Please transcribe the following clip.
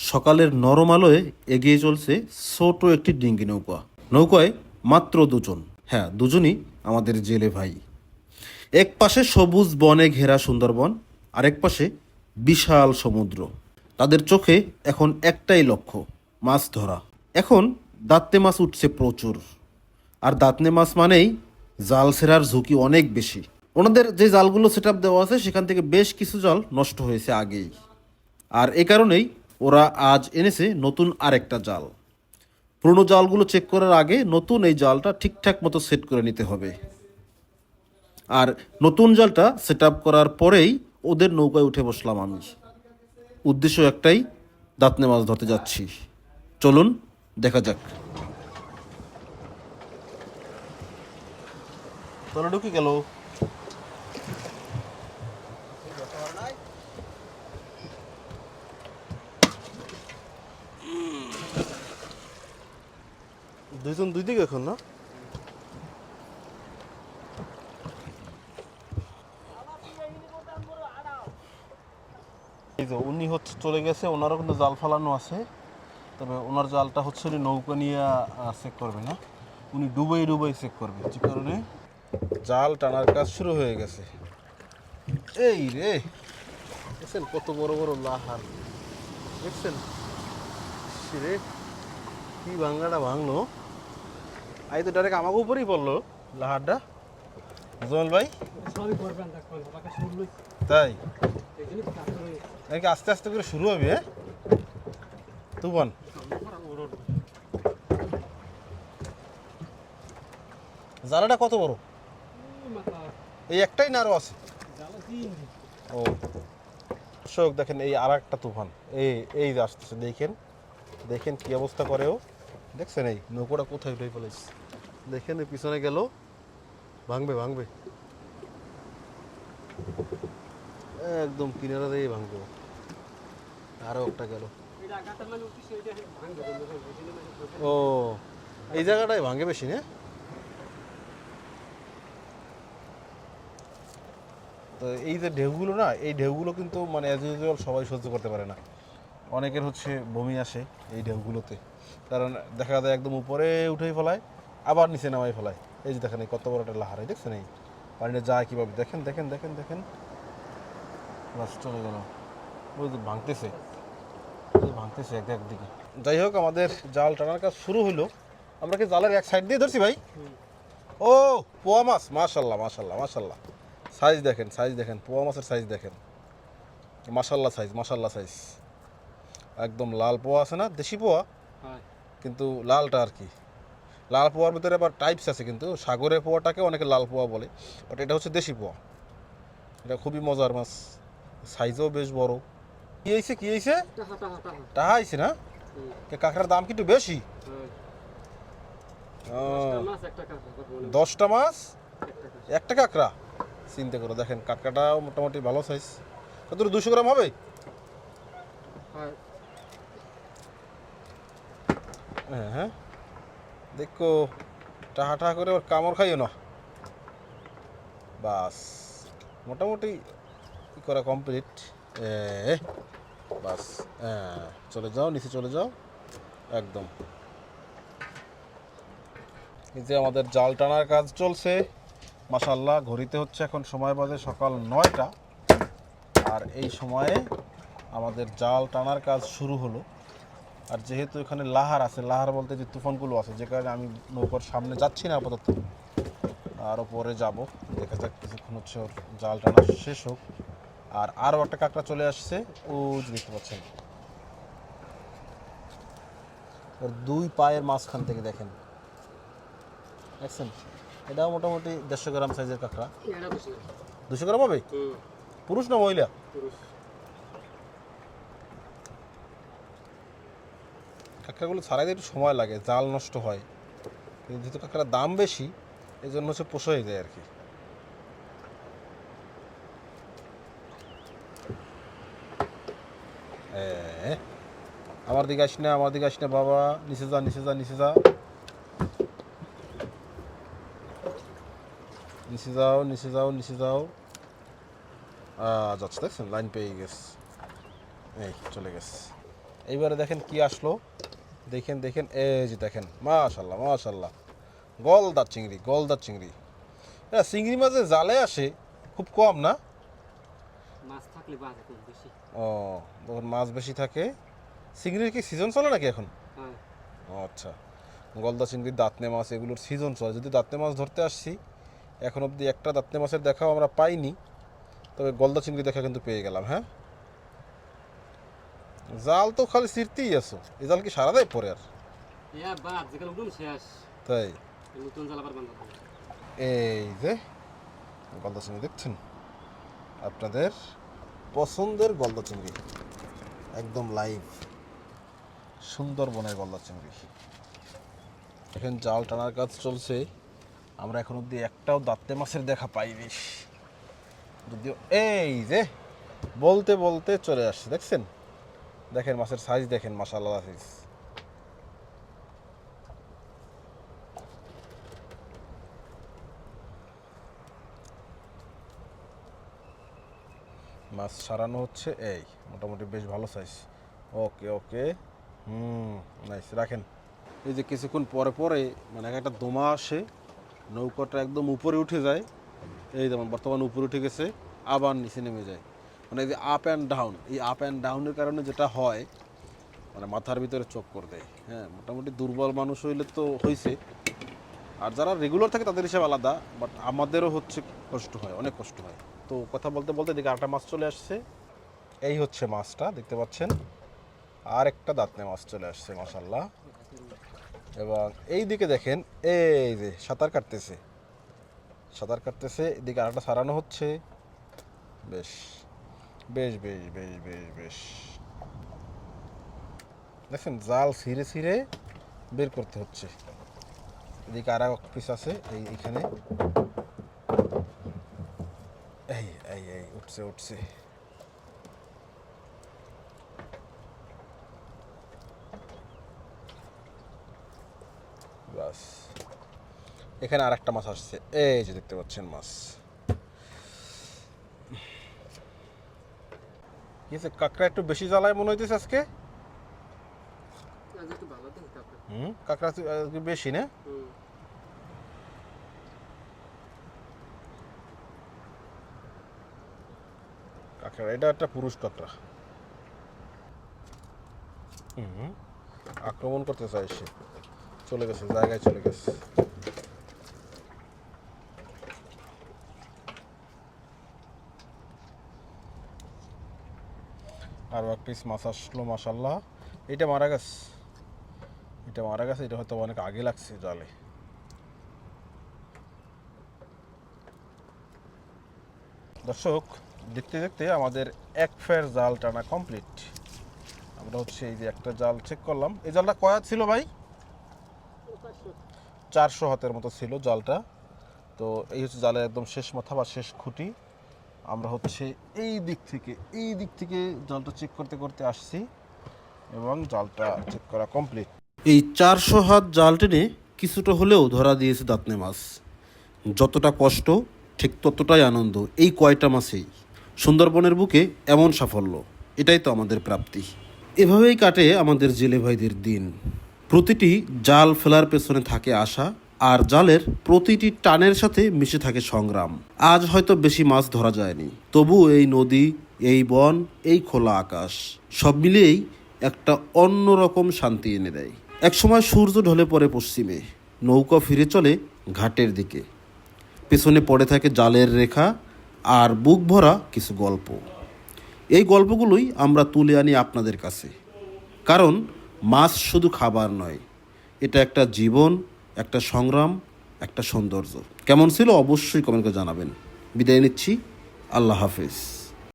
সকালের নরম আলোয় এগিয়ে চলছে ছোট একটি ডিঙ্গি নৌকা। নৌকায় মাত্র দুজন। হ্যাঁ দুজনই আমাদের জেলে ভাই। এক পাশে সবুজ বনে ঘেরা সুন্দরবন, আরেক পাশে বিশাল সমুদ্র। তাদের চোখে এখন একটাই লক্ষ্য, মাছ ধরা। এখন দাঁতনে মাছ উঠছে প্রচুর। আর দাঁতনে মাছ মানেই জাল ছেঁড়ার ঝুঁকি অনেক বেশি। ওনাদের যে জালগুলো সেট দেওয়া আছে, সেখান থেকে বেশ কিছু জাল নষ্ট হয়েছে আগেই। আর এ কারণেই ওরা আজ এনেছে নতুন আরেকটা জাল। পুরনো জালগুলো চেক করার আগে নতুন এই জালটা ঠিকঠাক মতো সেট করে নিতে হবে। আর নতুন জালটা সেট করার পরেই ওদের নৌকায় উঠে বসলাম আমি। উদ্দেশ্য একটাই, দাঁতনে মাছ ধরতে যাচ্ছি। চলুন, দেখা যাক। তোরা ঢুকে গেল। দুইজন দুই দিকে এখন, না? এই যে উনি হচ্ছে চলে গেছে, ওনারও কিন্তু জাল ফালানো আছে। তবে ওনার জালটা হচ্ছে নৌকা নিয়ে চেক করবে, না? উনি ডুবাই ডুবাই চেক করবে যে কারণে? জাল টানার কাজ শুরু হয়ে গেছে। এই রে! দেখছেন কত বড় বড় লাহার? দেখছেন? রে! কি ভাঙ্গাটা ভাঙলো? আই তো ডাইরেক্ট আমাকে উপরেই পড়ল লাহারটা। জল ভাই? তাই? নাকি আস্তে আস্তে করে শুরু হবে হ্যাঁ? তুফান। জালাটা কত বড়? এই একটাই না আরও আছে? ও। শোক দেখেন এই আর একটা তুফান। এই এই আসতেছে দেখেন। দেখেন কি অবস্থা করে ও। দেখছেন এই নৌকোটা কোথায় উঠে ফেলেছে দেখেন পিছনে গেল। ভাঙবে ভাঙবে। একদম কিনারা দিয়ে ভাঙবে। আরও একটা গেল। ও, এই জায়গাটায় ভাঙে বেশি না? তো এই যে ঢেউগুলো না, এই ঢেউগুলো কিন্তু মানে অ্যাজ ইউজুয়াল সবাই সহ্য করতে পারে না। অনেকের হচ্ছে বমি আসে এই ঢেউগুলোতে। কারণ দেখা যায় একদম উপরে উঠেই ফেলায়, আবার নিচে নামাই ফেলায়। এই যে দেখেন এই কত বড় একটা লাহারাই দেখছেন এই? পানিটা যায় কীভাবে? দেখেন দেখেন দেখেন দেখেন। বাস, চলে গেল। ভাঙতেছে। ভাঙতেছে এক একদিকে। যাই হোক, আমাদের জাল টানার কাজ শুরু হলো আমরা কি জালের এক সাইড দিয়ে ধরছি ভাই? ও, পোয়া মাছ। মাশাল্লাহ মাশাল্লাহ মাশাল্লাহ। সাইজ দেখেন সাইজ দেখেন। পোয়া মাছের সাইজ দেখেন। মাশাল্লাহ সাইজ মাশাল্লাহ সাইজ একদম লাল পোয়া আছে না? দেশি পোয়া? কিন্তু লালটা আর কি। লাল পোয়ার ভিতরে আবার টাইপস আছে কিন্তু সাগরের পোয়াটাকে অনেকে লাল পোয়া বলে বাট এটা হচ্ছে দেশি পোয়া। এটা খুবই মজার মাছ সাইজও বেশ বড়। কি হয়েছে কি হয়েছে টাহা হয়েছে না? কাঁকড়ার দাম কিন্তু বেশি? দশটা মাছ একটা একটা কাঁকড়া। চিন্তা করো দেখেন কাঁকড়াটাও মোটামুটি ভালো সাইজ কত দুশো গ্রাম হবে? হয় হ্যাঁ দেখো টাহা টাহা করে ওর কামড় খাইও না। বাস, মোটামুটি করা কমপ্লিট বাস হ্যাঁ চলে যাও, নিচে চলে যাও। একদম। এই যে আমাদের জাল টানার কাজ চলছে। মাসাল্লাহ ঘড়িতে হচ্ছে এখন সময় বাজে সকাল নয়টা। আর এই সময়ে আমাদের জাল টানার কাজ শুরু হলো। আর যেহেতু এখানে লাহার আছে লাহার বলতে যে তুফানগুলো আছে যে কারণে আমি নৌকার সামনে যাচ্ছি না আপাতত। আরও পরে যাব দেখা যাক কিছুক্ষণ হচ্ছে ওর জাল টানা শেষ হোক। আর আরও একটা কাঁকড়া চলে আসছে ও দেখতে পাচ্ছেন। ওর দুই পায়ের মাঝখান থেকে দেখেন। দেখছেন? এটাও মোটামুটি দেড়শো গ্রাম সাইজের কাঁকড়া। দুশো গ্রাম হবে? পুরুষ না মহিলা? পুরুষ। কাঁকড়াগুলো ছাড়াইতে একটু সময় লাগে জাল নষ্ট হয়। কিন্তু যেহেতু কাঁকড়ার দাম বেশি এই জন্য হচ্ছে পোষাই যায় আর কি। এ, আমার দিকে আসি না আমার দিকে আসি না বাবা নিচে যা নিচে যা নিচে যা। নিচে যাও নিচে যাও নিচে যাও। যাচ্ছে দেখছেন? লাইন পেয়ে গেছে। এই চলে গেছে। এইবারে দেখেন কি আসলো। দেখেন দেখেন এই যে দেখেন মাশাল্লাহ মাশাল্লাহ। গলদা চিংড়ি গলদা চিংড়ি। হ্যাঁ চিংড়ি মাঝে জালে আসে খুব কম না? ও তখন মাছ বেশি থাকে। চিংড়ির কি সিজন চলে নাকি এখন? হ্যাঁ। আচ্ছা। গলদা চিংড়ি দাঁতনে মাছ এগুলোর সিজন চলে। যদি দাঁতনে মাছ ধরতে আসছি এখন অবধি একটা দাঁতনে মাছের দেখাও আমরা পাইনি। তবে গলদা চিংড়ি দেখা কিন্তু পেয়ে গেলাম হ্যাঁ? জাল তো খালি সিরতেই আছো। এই জাল কি সারা দেয় পরে আর? তাই? এই যে গলদা চিংড়ি দেখছেন? আপনাদের পছন্দের গলদা চিংড়ি একদম লাইভ সুন্দরবনের গলদা চিংড়ি এখন জাল টানার কাজ চলছে। আমরা এখন অব্দি একটাও দাঁতে মাছের দেখা পাইনি। যদিও এই যে বলতে বলতে চলে আসছে দেখছেন? দেখেন মাছের সাইজ দেখেন মাসাল্লাহ সাইজ মাছ সারানো হচ্ছে এই, মোটামুটি বেশ ভালো সাইজ ওকে ওকে। হুম নাইস রাখেন। এই যে কিছুক্ষণ পরে পরে মানে এক একটা দোমা আসে, নৌকাটা একদম উপরে উঠে যায়। এই যেমন বর্তমান উপরে উঠে গেছে, আবার নিচে নেমে যায়। মানে যে আপ অ্যান্ড ডাউন এই আপ অ্যান্ড ডাউনের কারণে যেটা হয় মানে মাথার ভিতরে চোখ করে দেয়। হ্যাঁ মোটামুটি দুর্বল মানুষ হইলে তো হয়েছে আর যারা রেগুলার থাকে তাদের হিসাব আলাদা বাট আমাদেরও হচ্ছে কষ্ট হয়, অনেক কষ্ট হয়। তো কথা বলতে বলতে এদিকে আরেকটা মাছ চলে আসছে। এই হচ্ছে মাছটা, দেখতে পাচ্ছেন? আর একটা দাঁতনে মাছ চলে আসছে মাসাল্লাহ এবং এই দিকে দেখেন, এই যে সাঁতার কাটতেছে। সাঁতার কাটতেছে, এদিকে আরেকটা সারানো হচ্ছে। বেশ। বেশ বেশ বেশ বেশ বেশ। দেখছেন জাল ছিঁড়ে ছিঁড়ে বের করতে হচ্ছে। এদিকে আর এক পিস আছে, এই এখানে এই এই এই, উঠছে উঠছে। এখানে আর একটা মাছ আসছে। এই যে দেখতে পাচ্ছেন মাছ। হয়েছে, কাঁকড়া একটু বেশি জ্বালায় মনে হইতেছে আজকে। হুম কাঁকড়া বেশি না? কাঁকড়া এটা একটা পুরুষ কাঁকড়া। হুম আক্রমণ করতে চাই সে। চলে গেছে জায়গায় চলে গেছে। আরও এক পিস মাছ আসলো মাসাল্লাহ এটা মারা গেছে। এটা মারা গেছে, এটা হয়তো অনেক আগে লাগছে জালে। দর্শক, দেখতে দেখতে আমাদের এক ফের জাল টানা কমপ্লিট আমরা হচ্ছে এই যে একটা জাল চেক করলাম। এই জালটা কয়া ছিল ভাই? চারশো হাতের মতো ছিল জালটা। তো এই হচ্ছে জালের একদম শেষ মাথা বা শেষ খুঁটি। আমরা হচ্ছে এই দিক থেকে, এই দিক থেকে জালটা চেক করতে করতে আসছি এবং জালটা চেক করা কমপ্লিট এই চারশো হাত জাল টেনে কিছুটা হলেও ধরা দিয়েছে দাঁতনে মাছ। যতটা কষ্ট, ঠিক ততটাই আনন্দ এই কয়টা মাসেই সুন্দরবনের বুকে এমন সাফল্য, এটাই তো আমাদের প্রাপ্তি। এভাবেই কাটে আমাদের জেলে ভাইদের দিন। প্রতিটি জাল ফেলার পেছনে থাকে আশা আর জালের প্রতিটি টানের সাথে মিশে থাকে সংগ্রাম। আজ হয়তো বেশি মাছ ধরা যায়নি। তবু এই নদী, এই বন, এই খোলা আকাশ, সব মিলিয়েই একটা অন্যরকম শান্তি এনে দেয়। একসময় সূর্য ঢলে পড়ে পশ্চিমে, নৌকা ফিরে চলে ঘাটের দিকে। পেছনে পড়ে থাকে জালের রেখা আর বুক ভরা কিছু গল্প। এই গল্পগুলোই আমরা তুলে আনি আপনাদের কাছে। কারণ মাছ শুধু খাবার নয়, এটা একটা জীবন একটা সংগ্রাম একটা সৌন্দর্য। কেমন ছিল? অবশ্যই কমেন্ট করে জানাবেন। বিদায় নিচ্ছি। আল্লাহ হাফেজ।